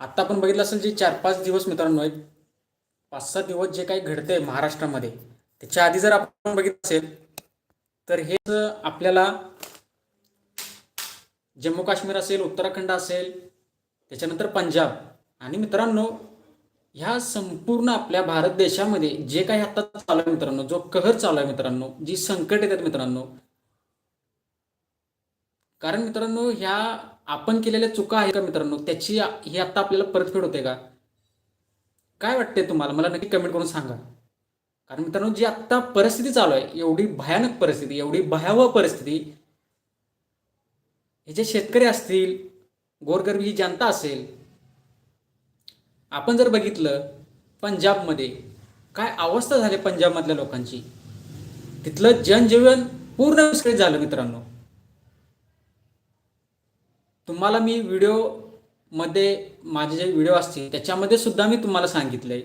आत्ता आपण बघितलं असेल जे चार पाच दिवस मित्रांनो एक पाच सहा दिवस जे काही घडतंय महाराष्ट्रामध्ये त्याच्या आधी जर आपण बघितलं असेल तर हेच आपल्याला जम्मू काश्मीर असेल उत्तराखंड असेल त्याच्यानंतर पंजाब आणि मित्रांनो ह्या संपूर्ण आपल्या भारत देशामध्ये जे काही आता चालू आहे मित्रांनो जो कहर चालू आहे मित्रांनो जी संकट येतात मित्रांनो कारण मित्रांनो ह्या आपण केलेल्या चुका आहे का मित्रांनो? त्याची ही आता आपल्याला परतफेड होते का? काय वाटते तुम्हाला? मला नक्की कमेंट करून सांगा. कारण मित्रांनो जी आत्ता परिस्थिती चालू आहे एवढी भयानक परिस्थिती एवढी भयावह परिस्थिती हे जे शेतकरी असतील गोरगरबी ही जनता असेल आपण जर बघितलं पंजाबमध्ये काय अवस्था झाली पंजाबमधल्या लोकांची? तिथलं जनजीवन पूर्ण विस्कळीत झालं मित्रांनो. तुम्हाला मी व्हिडिओमध्ये माझे जे व्हिडिओ असतील त्याच्यामध्ये सुद्धा मी तुम्हाला सांगितलंय.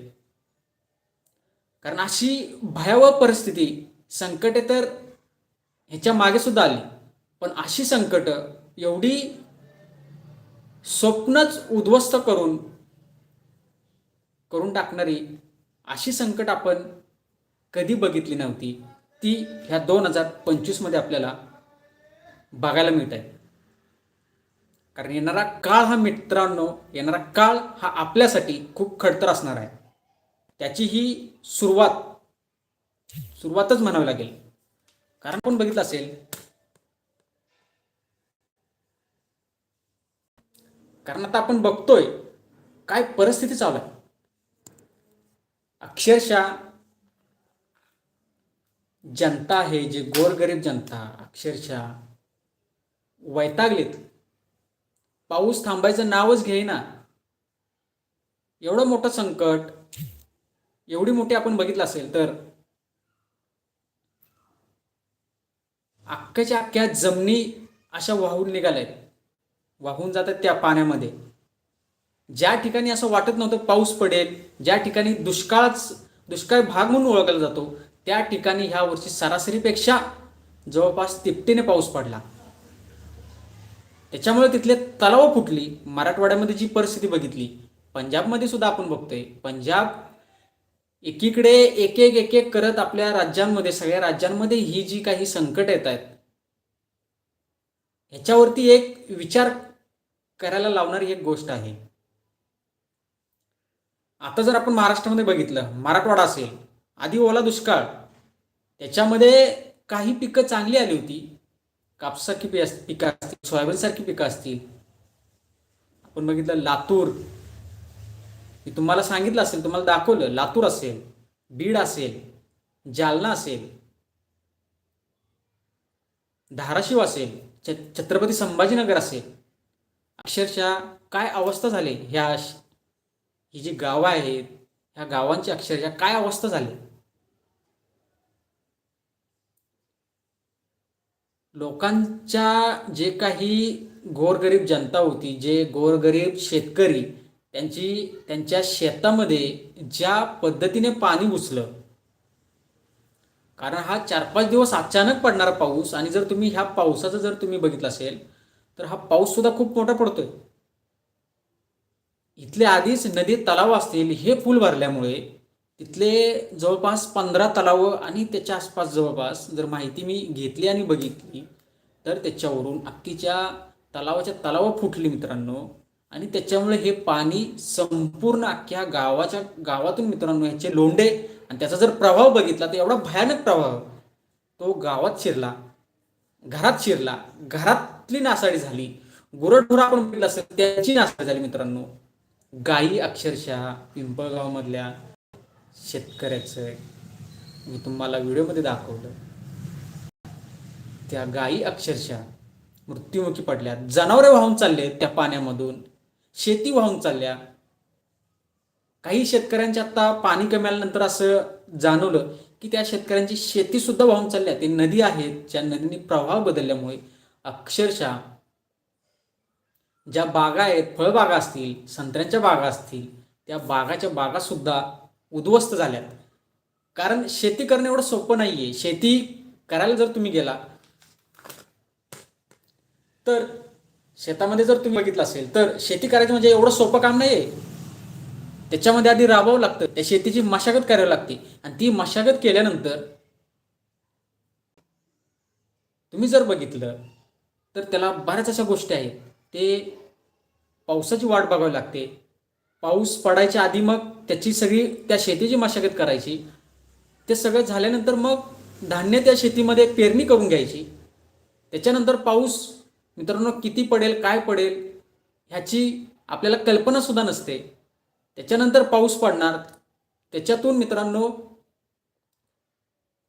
कारण अशी भयावह परिस्थिती संकटे तर ह्याच्या मागे सुद्धा आली. पण अशी संकट एवढी स्वप्नच उद्ध्वस्त करून करून टाकणारी अशी संकट आपण कधी बघितली नव्हती. ती ह्या दोन हजार पंचवीसमध्ये आपल्याला बघायला मिळत आहे. कारण येणारा काळ हा मित्रांनो येणारा काळ हा आपल्यासाठी खूप खडतर असणार आहे. त्याची ही सुरुवात सुरुवातच म्हणावी लागेल. कारण कोण बघितलं असेल? कारण आता आपण बघतोय काय परिस्थिती चालू आहे. अक्षरशः जनता आहे जे गोरगरीब जनता अक्षरशः वैतागलेत. पाऊस थांबायचं नावच घेईना. एवढं मोठं संकट एवढी मोठी आपण बघितलं असेल तर. अख्ख्याच्या अख्ख्या जमिनी अशा वाहून निघाल्यात. वाहून जातात त्या पाण्यामध्ये. ज्या ठिकाणी असं वाटत नव्हतं पाऊस पडेल ज्या ठिकाणी दुष्काळच दुष्काळ भाग म्हणून ओळखला जातो त्या ठिकाणी ह्या वर्षी सरासरीपेक्षा जवळपास तिपटीने पाऊस पडला. त्याच्यामुळे तिथले तलाव फुटली मराठवाड्यामध्ये जी परिस्थिती बघितली पंजाबमध्ये सुद्धा आपण बघतोय. पंजाब एकीकडे एक एक एक एक करत आपल्या राज्यांमध्ये सगळ्या राज्यांमध्ये ही जी काही संकट येत आहेत ह्याच्यावरती एक विचार करायला लावणारी एक गोष्ट आहे. आता जर आपण महाराष्ट्रामध्ये बघितलं मराठवाडा असेल आधी ओला दुष्काळ त्याच्यामध्ये काही पिकं चांगली आली होती कापसासारखी पि पिकं असतील? सोयाबीनसारखी पिकं असतील? आपण बघितलं लातूर. मी तुम्हाला सांगितलं असेल तुम्हाला दाखवलं लातूर असेल बीड असेल जालना असेल धाराशिव असेल छ छत्रपती संभाजीनगर असेल. अक्षरशः काय अवस्था झाली? ह्या ही जी गावं आहेत ह्या गावांची अक्षरशः काय अवस्था झाली? लोकांच्या जे काही गोरगरीब जनता होती जे गोरगरीब शेतकरी त्यांची त्यांच्या शेतामध्ये ज्या पद्धतीने पाणी घुसलं कारण हा चार पाच दिवस अचानक पडणारा पाऊस आणि जर तुम्ही ह्या पावसाचं जर तुम्ही बघितलं असेल तर हा पाऊस सुद्धा खूप मोठा पडतोय. इथले आधीच नदी तलाव असतील हे फुल भरल्यामुळे तिथले जवळपास पंधरा तलाव आणि त्याच्या आसपास जवळपास जर माहिती मी घेतली आणि बघितली तर त्याच्यावरून अख्खीच्या तलावाच्या तलाव फुटली मित्रांनो. आणि त्याच्यामुळे हे पाणी संपूर्ण अख्ख्या गावाच्या गावातून मित्रांनो ह्याचे लोंढे आणि त्याचा जर प्रभाव बघितला तर एवढा भयानक प्रभाव तो गावात शिरला घरात शिरला घरातली नासाडी झाली गुरढोर आपण बघितलं असेल त्याची नासाडी झाली मित्रांनो. गायी अक्षरशः पिंपळगावमधल्या शेतकऱ्याचं मी तुम्हाला व्हिडिओमध्ये दाखवलं. त्या गायी अक्षरशः मृत्युमुखी पडल्या. जनावरे वाहून चालले त्या पाण्यामधून. शेती वाहून चालल्या. काही शेतकऱ्यांच्या आता पाणी कमी आल्यानंतर असं जाणवलं की त्या शेतकऱ्यांची शेती सुद्धा वाहून चालल्या. ते नदी आहेत. ज्या नदीने प्रवाह बदलल्यामुळे अक्षरशः ज्या बागा आहेत फळबागा असतील संत्र्यांच्या बागा असतील त्या बागाच्या बागा सुद्धा उद्ध्वस्त झाल्यात. कारण शेती करणं एवढं सोपं नाहीये. शेती करायला जर तुम्ही गेला तर शेतामध्ये जर तुम्ही बघितलं असेल तर शेती करायचं म्हणजे एवढं सोपं काम नाही आहे त्याच्यामध्ये आधी राबावं लागतं. त्या शेतीची मशागत करावी लागते. आणि ती मशागत केल्यानंतर तुम्ही जर बघितलं तर त्याला बऱ्याच अशा गोष्टी आहेत. ते पावसाची वाट बघावी लागते. पाऊस पडायच्या आधी मग त्याची सगळी त्या शेतीची मशागत करायची. ते सगळं झाल्यानंतर मग धान्य त्या शेतीमध्ये पेरणी करून घ्यायची. त्याच्यानंतर पाऊस मित्रांनो किती पडेल काय पडेल ह्याची आपल्याला कल्पनासुद्धा नसते. त्याच्यानंतर पाऊस पडणार. त्याच्यातून मित्रांनो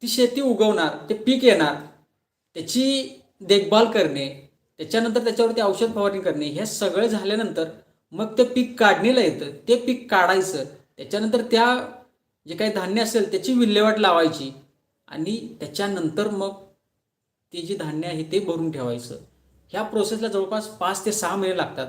ती शेती उगवणार ते पीक येणार त्याची देखभाल करणे त्याच्यानंतर त्याच्यावरती औषध फवारणी करणे हे सगळं झाल्यानंतर मग ते पीक काढणीला येतं. ते पीक काढायचं. त्याच्यानंतर त्या जे काही धान्य असेल त्याची विल्हेवाट लावायची. आणि त्याच्यानंतर मग ते जे धान्य आहे ते भरून ठेवायचं. ह्या प्रोसेसला जवळपास पाच ते सहा महिने लागतात.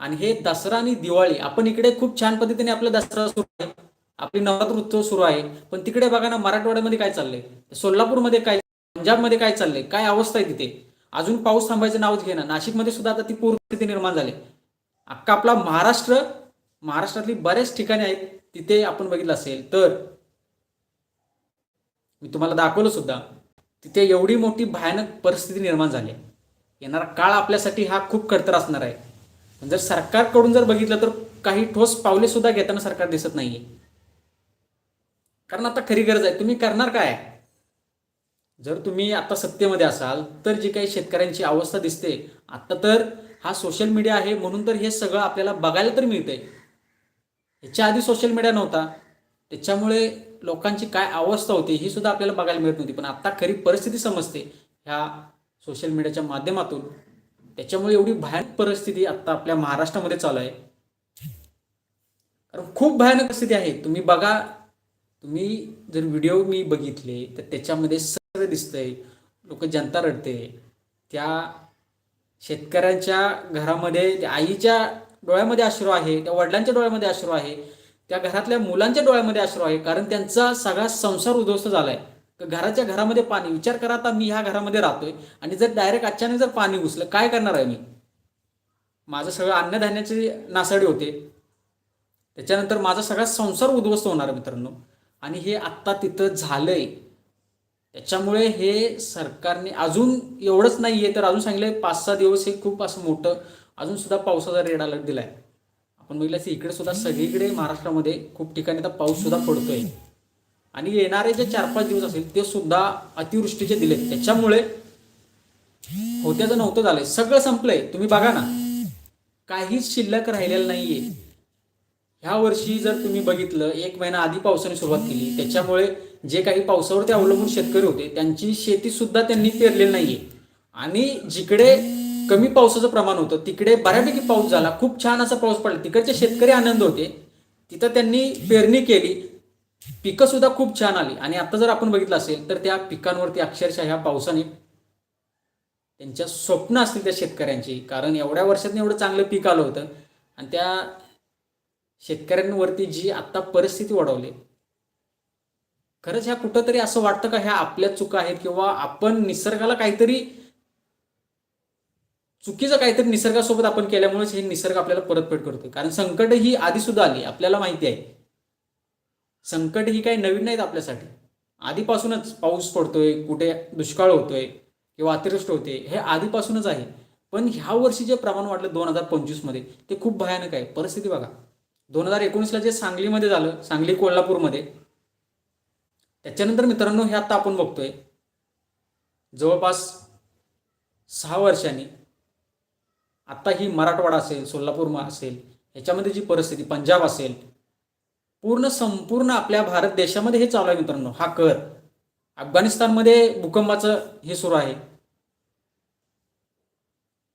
आणि हे दसरा आणि दिवाळी आपण इकडे खूप छान पद्धतीने आपला दसरा सुरू आहे. आपली नवरात्र उत्सव सुरू आहे. पण तिकडे बघा ना मराठवाड्यामध्ये काय चाललंय? सोलापूरमध्ये काय पंजाबमध्ये काय चाललंय? काय अवस्था आहे तिथे? अजून पाऊस थांबायचं नावच घेणं नाशिकमध्ये सुद्धा आता ती पूरस्थिती निर्माण झाली. अख्खा आपला महाराष्ट्र महाराष्ट्रातली बऱ्याच ठिकाणी आहेत तिथे आपण बघितलं असेल तर. मी तुम्हाला दाखवलं सुद्धा तिथे एवढी मोठी भयानक परिस्थिती निर्माण झाली आहे. येणारा काळ आपल्यासाठी हा खूप खडतर असणार आहे. पण जर सरकारकडून जर बघितलं तर काही ठोस पावले सुद्धा घेताना सरकार दिसत नाहीये. कारण आता खरी गरज आहे तुम्ही करणार काय? जर तुम्ही आता सत्तेमध्ये असाल तर जी काही शेतकऱ्यांची अवस्था दिसते आता तर हा सोशल मीडिया आहे म्हणून तर हे सगळं आपल्याला बघायला तर मिळतंय. ह्याच्या आधी सोशल मीडिया नव्हता. त्याच्यामुळे लोकांची काय अवस्था होती ही सुद्धा आपल्याला बघायला मिळत नव्हती. पण आत्ता खरी परिस्थिती समजते ह्या सोशल मीडियाच्या माध्यमातून. त्याच्यामुळे एवढी भयानक परिस्थिती आत्ता आपल्या महाराष्ट्रामध्ये चालू आहे. कारण खूप भयानक परिस्थिती आहे. तुम्ही बघा तुम्ही जर व्हिडिओ मी बघितले तर त्याच्यामध्ये सगळं दिसतंय. लोक जनता रडते. त्या शेतकऱ्यांच्या घरामध्ये आईच्या डोळ्यामध्ये अश्रू आहे त्या वडिलांच्या डोळ्यामध्ये अश्रू आहे त्या घरातल्या मुलांच्या डोळ्यामध्ये अश्रू आहे कारण त्यांचा सगळा संसार उद्ध्वस्त झालाय. आहे घराच्या घरामध्ये पाणी विचार करा आता मी ह्या घरामध्ये राहतोय आणि जर डायरेक्ट अचानक जर पाणी घुसलं काय करणार आहे मी? माझं सगळं अन्नधान्याची नासाडी होते. त्याच्यानंतर माझा सगळा संसार उद्ध्वस्त होणार आहे मित्रांनो. आणि हे आत्ता तिथं झालंय. त्याच्यामुळे हे सरकारने अजून एवढंच नाही आहे तर अजून सांगितलं पाच सहा दिवस हे खूप असं मोठं अजून सुद्धा पावसाचा रेड अलर्ट दिलाय. आपण बघितलं की इकडे सुद्धा सगळीकडे महाराष्ट्रामध्ये खूप ठिकाणी आता पाऊस सुद्धा पडतोय. आणि येणारे जे चार पाच दिवस असेल ते सुद्धा अतिवृष्टीचे दिले त्याच्यामुळे होत्याचं नव्हतं झालंय. सगळं संपलंय. तुम्ही बघा ना. काहीच शिल्लक राहिलेलं नाहीये. ह्या वर्षी जर तुम्ही बघितलं एक महिना आधी पावसाने सुरुवात केली. त्याच्यामुळे जे काही पावसावरती अवलंबून शेतकरी होते त्यांची शेती सुद्धा त्यांनी पेरलेली नाहीये. आणि जिकडे कमी पावसाचं प्रमाण होतं तिकडे बऱ्यापैकी पाऊस झाला. खूप छान असा पाऊस पडला. तिकडचे शेतकरी आनंद होते. तिथं त्यांनी पेरणी केली. पिकं सुद्धा खूप छान आली. आणि आता जर आपण बघितलं असेल तर त्या पिकांवरती अक्षरशः ह्या पावसाने त्यांच्या स्वप्न असतील त्या शेतकऱ्यांची. कारण एवढ्या वर्षातून एवढं चांगलं पीक आलं होतं. आणि त्या शेतकऱ्यांवरती जी आत्ता परिस्थिती वाढवली खरंच ह्या कुठंतरी असं वाटतं का ह्या आपल्या चुका आहेत किंवा आपण निसर्गाला काहीतरी चुकीचं काहीतरी निसर्गासोबत आपण केल्यामुळेच हे निसर्ग आपल्याला परतफेड करतोय. कारण संकट ही आधी सुद्धा आली आपल्याला माहिती आहे. संकट ही काही नवीन नाहीत आपल्यासाठी. आधीपासूनच पाऊस पडतोय कुठे दुष्काळ होतोय किंवा अतिवृष्टी होते हे आधीपासूनच आहे. पण ह्या वर्षी जे प्रमाण वाढलं दोन हजार पंचवीसमध्ये ते खूप भयानक आहे. परिस्थिती बघा. दोन हजार एकोणीसला जे सांगलीमध्ये झालं सांगली कोल्हापूरमध्ये त्याच्यानंतर मित्रांनो हे आता आपण बघतोय. जवळपास सहा वर्षांनी आता ही मराठवाडा असेल सोलापूर असेल ह्याच्यामध्ये जी परिस्थिती पंजाब असेल पूर्ण संपूर्ण आपल्या भारत देशामध्ये हे चालू आहे मित्रांनो हा कर. अफगाणिस्तानमध्ये भूकंपाचं हे सुरू आहे.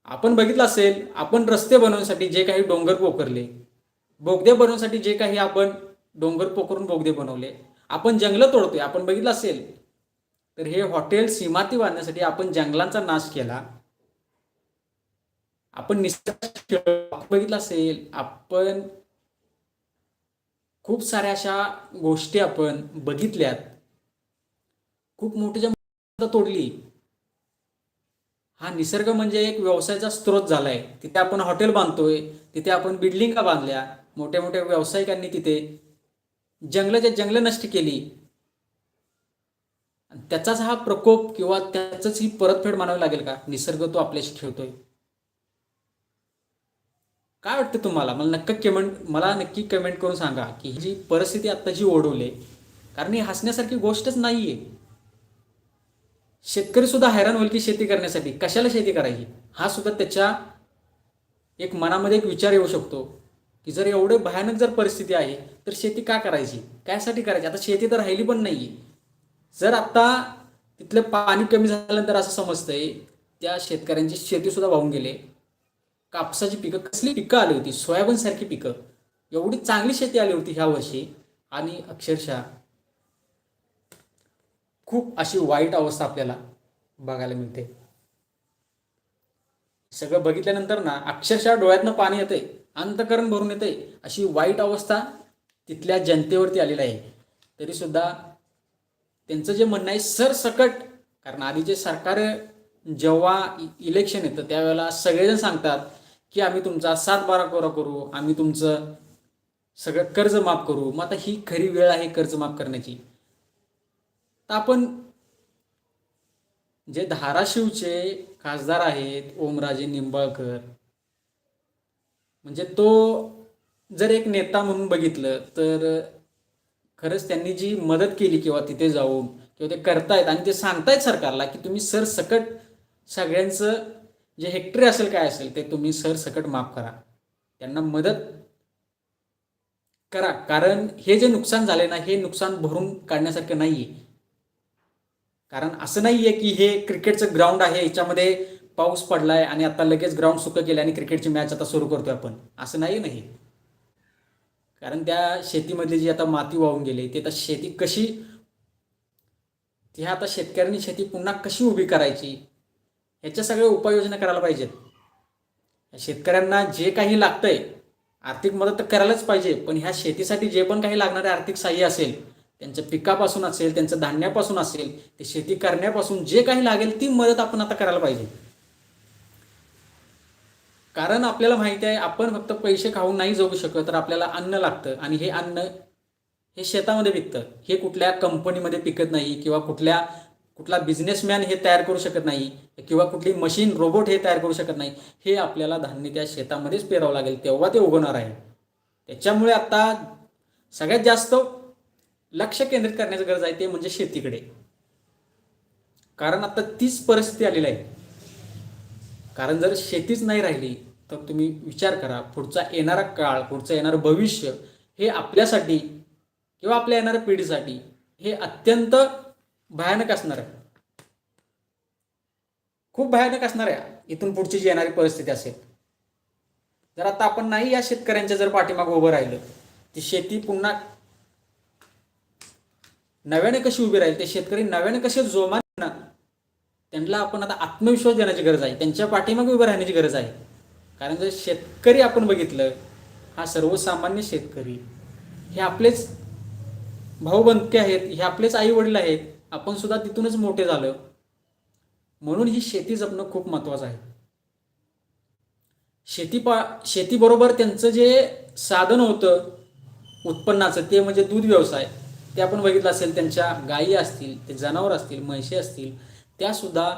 आपण बघितलं असेल आपण रस्ते बनवण्यासाठी जे काही डोंगर पोखरले बोगदे बनवण्यासाठी जे काही आपण डोंगर पोखरून बोगदे बनवले आपण जंगलं तोडतोय आपण बघितलं असेल. तर हे हॉटेल सीमाती बांधण्यासाठी आपण जंगलांचा नाश केला. आपण निसर्ग बघितलं असेल आपण खूप साऱ्या अशा गोष्टी आपण बघितल्यात. खूप मोठी ज्या तोडली. हा निसर्ग म्हणजे एक व्यवसायाचा स्रोत झालाय. तिथे आपण हॉटेल बांधतोय तिथे आपण बिल्डिंगा बांधल्या मोठ्या मोठ्या व्यावसायिकांनी तिथे जंगलाच्या जंगलं नष्ट केली. आणि त्याचाच हा प्रकोप किंवा त्याच ही परतफेड मानावी लागेल का? निसर्ग तो आपल्याशी खेळतोय. काय वाटतं तुम्हाला? मला नक्की कमेंट मला नक्की कमेंट करून सांगा की ही जी परिस्थिती आता जी ओढवली कारण ही हसण्यासारखी गोष्टच नाहीये. शेतकरी सुद्धा हैराण होईल की शेती करण्यासाठी. कशाला शेती करायची? हा सुद्धा त्याच्या एक मनामध्ये एक विचार येऊ शकतो. की जर एवढे भयानक जर परिस्थिती आहे तर शेती का करायची? कायसाठी करायची? आता शेती तर राहिली पण नाहीये. जर आता तिथलं पाणी कमी झाल्यानंतर असं समजतंय त्या शेतकऱ्यांची शेती सुद्धा वाहून गेले. कापसाची पिकं कसली पिकं आली होती? सोयाबीन सारखी पिकं. एवढी चांगली शेती आली होती ह्या वर्षी. आणि अक्षरशः खूप अशी वाईट अवस्था आपल्याला बघायला मिळते. सगळं बघितल्यानंतर ना अक्षरशः डोळ्यातनं पाणी येते अंतकरण भरून येते अशी वाईट अवस्था तिथल्या जनतेवरती आलेली आहे. तरीसुद्धा त्यांचं जे म्हणणं आहे सरसकट कारण आधीचे सरकार जेव्हा इ- इलेक्शन येतं त्यावेळेला सगळेजण सांगतात की आम्ही तुमचा सात बारा कोरा करू आम्ही तुमचं सगळं कर्ज माफ करू. मग आता ही खरी वेळ आहे कर्ज माफ करण्याची. तर आपण जे धाराशिवचे खासदार आहेत ओमराजे निंबाळकर. म्हणजे तो जर एक नेता म्हणून बघितलं तर खरंच त्यांनी जी मदत केली किंवा तिथे जाऊन किंवा ते करतायत आणि ते सांगतायत सरकारला की तुम्ही सरसकट सगळ्यांचं जे हेक्टरी असेल काय असेल ते तुम्ही सरसकट माफ करा. त्यांना मदत करा. कारण हे जे नुकसान झाले ना हे नुकसान भरून काढण्यासारखं नाही आहे कारण असं नाही आहे की हे क्रिकेटचं ग्राउंड आहे याच्यामध्ये पाऊस पडलाय आणि आता लगेच ग्राउंड सुकं केलं आणि क्रिकेटची मॅच आता सुरू करतोय आपण. असं नाही नाही कारण त्या शेतीमधली जी आता माती वाहून गेली ती आता शेती कशी ती आता शेतकऱ्यांनी शेती पुन्हा कशी उभी करायची ह्याच्या सगळ्या उपाययोजना करायला पाहिजेत. शेतकऱ्यांना जे काही लागतंय आर्थिक मदत तर करायलाच पाहिजे पण ह्या शेतीसाठी जे पण काही लागणारे आर्थिक सहाय्य असेल त्यांच्या पिकापासून असेल त्यांचं धान्यापासून असेल ते शेती करण्यापासून जे काही लागेल ती मदत आपण आता करायला पाहिजे. कारण आपल्याला माहिती आहे आपण फक्त पैसे खाऊन नाही जगू शकत तर आपल्याला अन्न लागतं आणि हे अन्न हे शेतामध्ये पिकतं हे कुठल्या कंपनीमध्ये पिकत नाही किंवा कुठल्या कुठला बिझनेसमॅन हे तयार करू शकत नाही किंवा कुठली मशीन रोबोट हे तयार करू शकत नाही हे आपल्याला धान्य त्या शेतामध्येच पेरावं लागेल तेव्हा ते उगवणार आहे. त्याच्यामुळे आता सगळ्यात जास्त लक्ष केंद्रित करण्याची गरज आहे ते म्हणजे शेतीकडे. कारण आता तीच परिस्थिती आलेली आहे. कारण जर शेतीच नाही राहिली तर तुम्ही विचार करा पुढचा येणारा काळ पुढचं येणारं भविष्य हे आपल्यासाठी किंवा आपल्या येणाऱ्या पिढीसाठी हे अत्यंत भयानक असणार आहे. खूप भयानक असणार आहे. इथून पुढची जी येणारी परिस्थिती असेल. जर आता आपण नाही या शेतकऱ्यांच्या जर पाठीमागं उभं राहिलं ती शेती पुन्हा नव्याने कशी उभी राहील ते शेतकरी नव्याने कसे जोमान त्यांना आपण आता आत्मविश्वास देण्याची गरज आहे त्यांच्या पाठीमागे उभं राहण्याची गरज आहे. कारण जर शेतकरी आपण बघितलं हा सर्वसामान्य शेतकरी हे आपलेच भाऊबंदके आहेत हे आपलेच आई वडील आहेत आपण सुद्धा तिथूनच मोठे झालो. म्हणून ही शेती जपणं खूप महत्वाचं आहे. शेती पा शेतीबरोबर त्यांचं जे साधन होतं उत्पन्नाचं ते म्हणजे दूध व्यवसाय. ते आपण बघितलं असेल त्यांच्या गायी असतील ते जनावर असतील म्हशी असतील त्या सुद्धा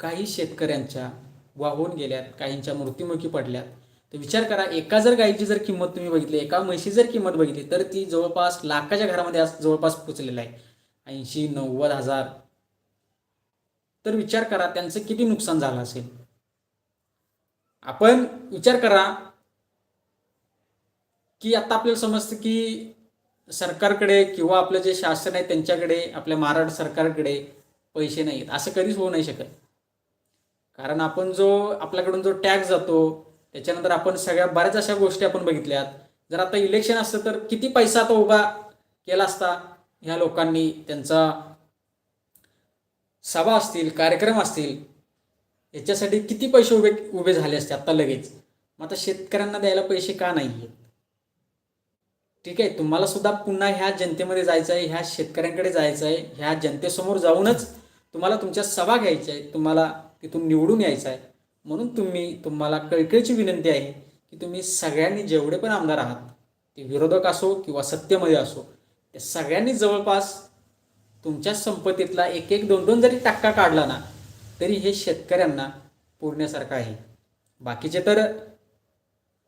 काही शेतकऱ्यांच्या वाहून गेल्यात काहींच्या मृत्युमुखी पडल्यात. तर विचार करा एका जर गायीची जर किंमत तुम्ही बघितली एका म्हशी जर किंमत बघितली तर ती जवळपास लाखाच्या घरामध्ये आज जवळपास पोचलेला आहे. ऐंशी नव्वद हजार. तर विचार करा त्यांचं किती नुकसान झालं असेल? आपण विचार करा की आता आपल्याला समजतं की सरकारकडे किंवा आपलं जे शासन आहे त्यांच्याकडे आपल्या महाराष्ट्र सरकारकडे पैसे नाहीत. असं कधीच होऊ नाही शकत. कारण आपण जो आपल्याकडून जो टॅक्स जातो त्याच्यानंतर आपण सगळ्या बऱ्याच अशा गोष्टी आपण बघितल्यात. जर आता इलेक्शन असतं तर किती पैसा आता उभा केला असता? ह्या लोकांनी त्यांचा सभा असतील कार्यक्रम असतील याच्यासाठी किती पैसे उभे उभे झाले असते? आत्ता लगेच. मग आता शेतकऱ्यांना द्यायला पैसे का नाही आहेत ठीक आहे तुम्हाला सुद्धा पुन्हा ह्या जनतेमध्ये जायचं आहे ह्या शेतकऱ्यांकडे जायचं आहे ह्या जनतेसमोर जाऊनच तुम्हाला तुमच्या सभा घ्यायच्या आहेत तुम्हाला तिथून निवडून यायचं आहे म्हणून तुम्ही तुम्हाला कळकळीची विनंती आहे की तुम्ही सगळ्यांनी जेवढे पण आमदार आहात ते विरोधक असो किंवा सत्तेमध्ये असो त्या सगळ्यांनी जवळपास तुमच्या संपत्तीतला एक एक दोन दोन जरी टक्का काढला ना तरी हे शेतकऱ्यांना पुरण्यासारखं आहे. बाकीचे तर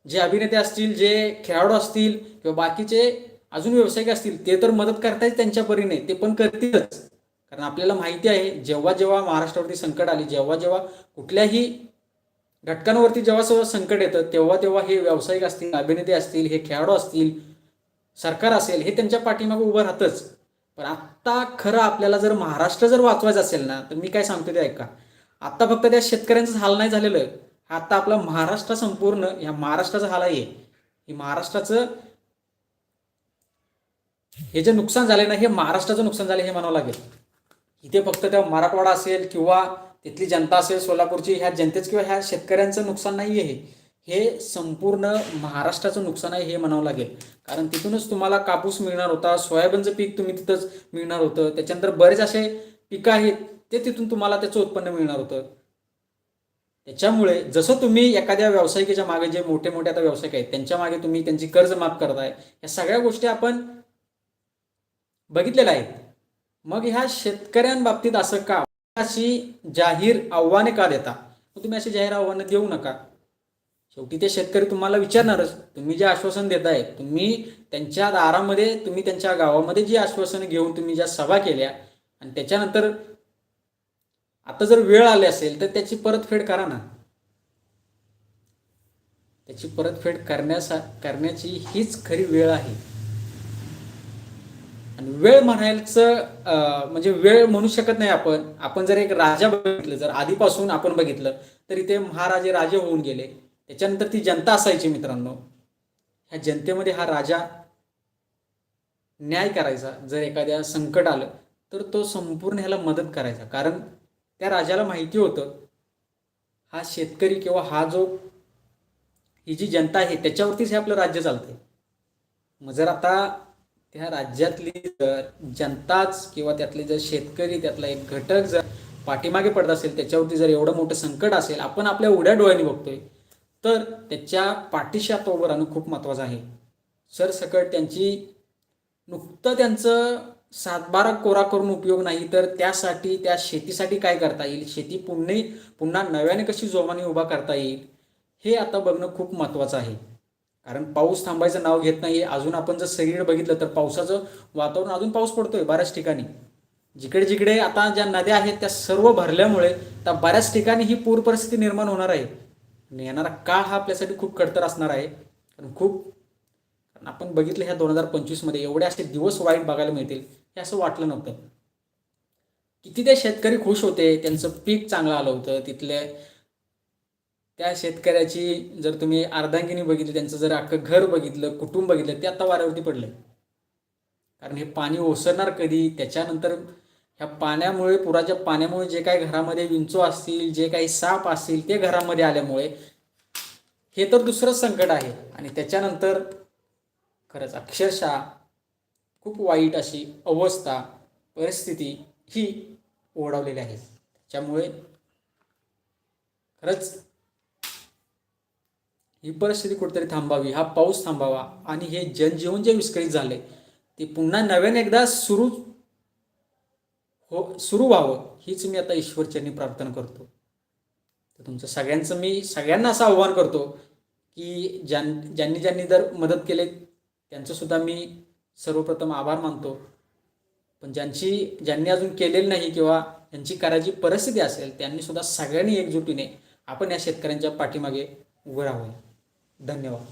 जे अभिनेते असतील जे खेळाडू असतील किंवा बाकीचे अजून व्यावसायिक असतील ते तर मदत करतायच त्यांच्या परीने ते पण करतीलच. कारण आपल्याला माहिती आहे जेव्हा जेव्हा महाराष्ट्रावरती संकट आली जेव्हा जेव्हा कुठल्याही घटकांवरती जेव्हा जेव्हा संकट येतं तेव्हा तेव्हा हे व्यावसायिक असतील अभिनेते असतील हे खेळाडू असतील सरकार असेल हे त्यांच्या पाठीमागे उभं राहतच. पण आत्ता खरं आपल्याला जर महाराष्ट्र जर वाचवायचं असेल ना तर मी काय सांगतो ते ऐका. आत्ता फक्त त्या शेतकऱ्यांचं हाल नाही झालेलं आहे. आता आपला महाराष्ट्र संपूर्ण या महाराष्ट्राचा हाल आहे. हे महाराष्ट्राचं हे जे नुकसान झाले ना हे महाराष्ट्राचं नुकसान झाले हे म्हणावं लागेल. इथे फक्त त्या मराठवाडा असेल किंवा तिथली जनता असेल सोलापूरची ह्या जनतेच किंवा ह्या शेतकऱ्यांचं नुकसान नाही आहे हे संपूर्ण महाराष्ट्राचं नुकसान आहे हे म्हणावं लागेल. कारण तिथूनच तुम्हाला कापूस मिळणार होता सोयाबीनचं पीक तुम्ही तिथंच मिळणार होतं त्याच्यानंतर बरेच असे पिकं आहेत ते तिथून तुम्हाला त्याचं उत्पन्न मिळणार होतं. त्याच्यामुळे जसं तुम्ही एखाद्या व्यावसायिकाच्या मागे जे मोठे मोठे आता व्यावसायिक आहेत त्यांच्या मागे तुम्ही त्यांची कर्ज माफ करताय या सगळ्या गोष्टी आपण बघितलेल्या आहेत. मग ह्या शेतकऱ्यांबाबतीत असं का? अशी जाहीर आव्हाने का देता? तुम्ही अशी जाहीर आव्हानं देऊ नका. शेवटी ते शेतकरी तुम्हाला विचारणारच. तुम्ही जे आश्वासन देताय तुम्ही त्यांच्या दारामध्ये तुम्ही त्यांच्या गावामध्ये जी आश्वासनं घेऊन तुम्ही ज्या सभा केल्या आणि त्याच्यानंतर आता जर वेळ आली असेल तर त्याची परतफेड करा ना. त्याची परतफेड करण्यासा करण्याची हीच खरी वेळ आहे. आणि वेळ म्हणायचं म्हणजे वेळ म्हणू शकत नाही आपण. आपण जर एक राजा बघितलं जर आधीपासून आपण बघितलं तर इथे महाराजे राजे होऊन गेले. त्याच्यानंतर ती जनता असायची मित्रांनो. ह्या जनतेमध्ये हा राजा न्याय करायचा. जर एखाद्या संकट आलं तर तो संपूर्ण ह्याला मदत करायचा. कारण त्या राजाला माहिती होतं हा शेतकरी किंवा हा जो ही जी जनता आहे त्याच्यावरतीच हे आपलं राज्य चालतंय. मग जर आता त्या राज्यातली जर जनताच किंवा त्यातले जर शेतकरी त्यातला एक घटक जर पाठीमागे पडत असेल त्याच्यावरती जर एवढं मोठं संकट असेल आपण आपल्या उड्या डोळ्यांनी बघतोय तर त्याच्या पाठीशी आता उभं राहणं खूप महत्त्वाचं आहे. सरसकट त्यांची नुकतं त्यांचं सातबारा कोरा करून उपयोग नाही तर त्यासाठी त्या शेतीसाठी काय करता येईल? शेती पुन्हा पुन्हा नव्याने कशी जोमाने उभा करता येईल? हे आता बघणं खूप महत्त्वाचं आहे. कारण पाऊस थांबायचं नाव घेत नाही अजून आपण जर सगळीकडे बघितलं तर पावसाचं वातावरण अजून पाऊस पडतोय बऱ्याच ठिकाणी. जिकडे जिकडे आता ज्या नद्या आहेत त्या सर्व भरल्यामुळे त्या बऱ्याच ठिकाणी ही पूर परिस्थिती निर्माण होणार आहे. आणि येणारा काळ हा आपल्यासाठी खूप कडतर असणार आहे. कारण खूप आपण बघितलं ह्या दोन हजार पंचवीसमध्ये एवढे असे दिवस वाईट बघायला मिळतील हे असं वाटलं नव्हतं. किती ते शेतकरी खुश होते त्यांचं पीक चांगलं आलं होतं तिथले त्या शेतकऱ्याची जर तुम्ही अर्धांगिनी बघितली त्यांचं जर अख्खं घर बघितलं कुटुंब बघितलं ते आता वाऱ्यावरती पडलं कारण हे पाणी ओसरणार कधी त्याच्यानंतर ह्या पाण्यामुळे पुराच्या पाण्यामुळे जे काही घरामध्ये विंचू असतील जे काही साप असतील ते घरामध्ये आल्यामुळे हे तर दुसरंच संकट आहे. आणि त्याच्यानंतर खरंच अक्षरशः खूप वाईट अशी अवस्था परिस्थिती ही ओढवलेली आहे. त्यामुळे खरंच ही परिस्थिती कुठेतरी थांबावी हा पाऊस थांबावा आणि हे जनजीवन जे विस्कळीत झाले ते पुन्हा नव्याने एकदा सुरू हो सुरू व्हावं हीच मी आता ईश्वरचरणी प्रार्थना करतो. तर तुमचं सगळ्यांचं मी सगळ्यांना असं आव्हान करतो की ज्यां ज्यांनी ज्यांनी जर मदत केले त्यांचंसुद्धा मी सर्वप्रथम आभार मानतो. पण ज्यांची ज्यांनी अजून केलेली नाही किंवा त्यांची करायची परिस्थिती असेल त्यांनीसुद्धा सगळ्यांनी एकजुटीने आपण या शेतकऱ्यांच्या पाठीमागे उभं राहावं. धन्यवाद.